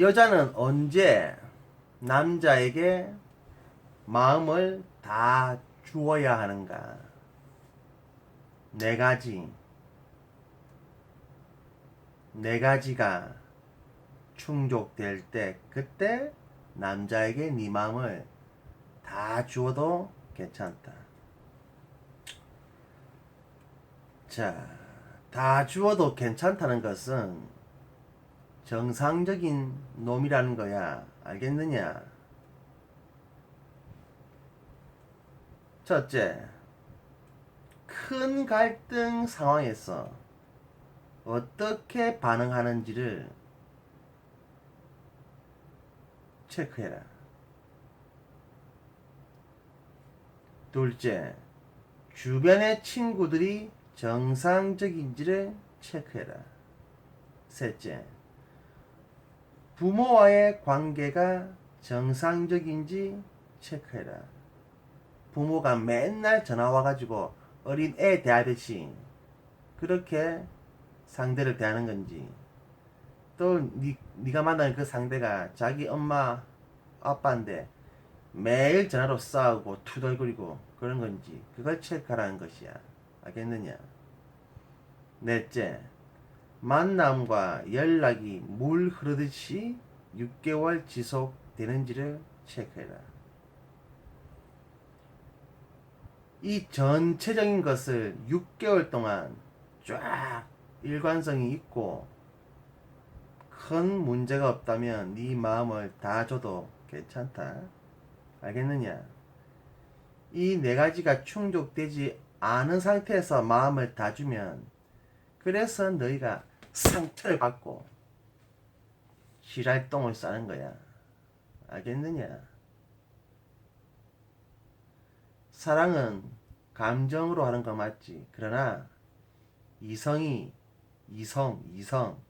여자는 언제 남자에게 마음을 다 주어야 하는가? 네 가지. 네 가지가 충족될 때, 그때 남자에게 네 마음을 다 주어도 괜찮다. 자, 다 주어도 괜찮다는 것은 정상적인 놈이라는 거야. 알겠느냐? 첫째, 큰 갈등 상황에서 어떻게 반응하는지를 체크해라. 둘째, 주변의 친구들이 정상적인지를 체크해라. 셋째, 부모와의 관계가 정상적인지 체크해라. 부모가 맨날 전화 와가지고 어린 애 대하듯이 그렇게 상대를 대하는 건지 또 니, 네가 만나는 그 상대가 자기 엄마 아빠인데 매일 전화로 싸우고 투덜거리고 그런 건지 그걸 체크하라는 것이야 알겠느냐 넷째 만남과 연락이 물 흐르듯이 6개월 지속되는지를 체크해라 이 전체적인 것을 6개월 동안 쫙 일관성이 있고 큰 문제가 없다면 네 마음을 다 줘도 괜찮다. 알겠느냐? 이 네 가지가 충족되지 않은 상태에서 마음을 다 주면 그래서 너희가 상처를 받고 지랄똥을 싸는 거야. 알겠느냐? 사랑은 감정으로 하는 거 맞지. 그러나 이성이 이성 이성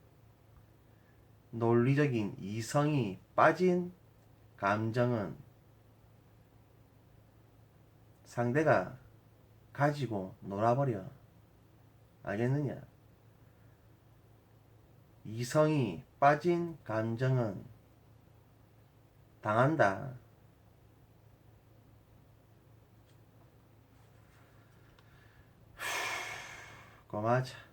논리적인 이성이 빠진 감정은 상대가 가지고 놀아버려. 알겠느냐? 이성이 빠진 감정은 당한다. 고마자.